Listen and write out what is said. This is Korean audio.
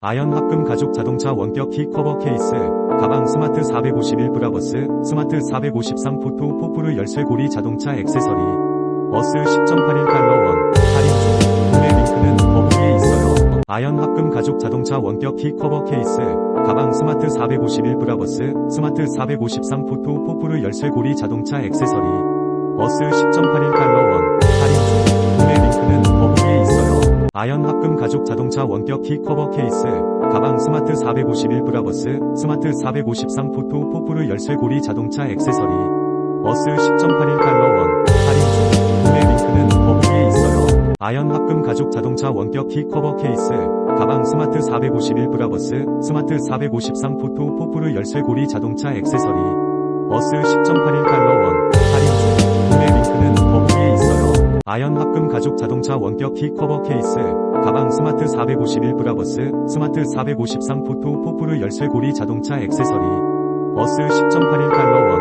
아연 합금 가죽 자동차 원격 키 커버 케이스, 가방 스마트 451 브라버스, 스마트 453 포토 포프르 열쇠고리 자동차 액세서리, 어스 10.81 달러 원, 할인 중, 구매 링크는 더보기에 있어요. 아연 합금 가죽 자동차 원격 키 커버 케이스, 가방 스마트 451 브라버스, 스마트 453 포토 포프르 열쇠고리 자동차 액세서리, 어스 10.81 달러 아연 합금 가죽 자동차 원격 키 커버 케이스, 가방 스마트 451 브라버스, 스마트 453 포토 포프르 열쇠고리 자동차 액세서리, 어스 10.81달러 원, 할인 중, 구매 링크는 더보기에 있어요. 아연 합금 가죽 자동차 원격 키 커버 케이스, 가방 스마트 451 브라버스, 스마트 453 포토 포프르 열쇠고리 자동차 액세서리, 어스 10.81달러 원, 아연 합금 가죽 자동차 원격 키 커버 케이스, 가방 스마트 451 브라버스, 스마트 453 포토 포프르 열쇠고리 자동차 액세서리, 어스 10.81달러 원,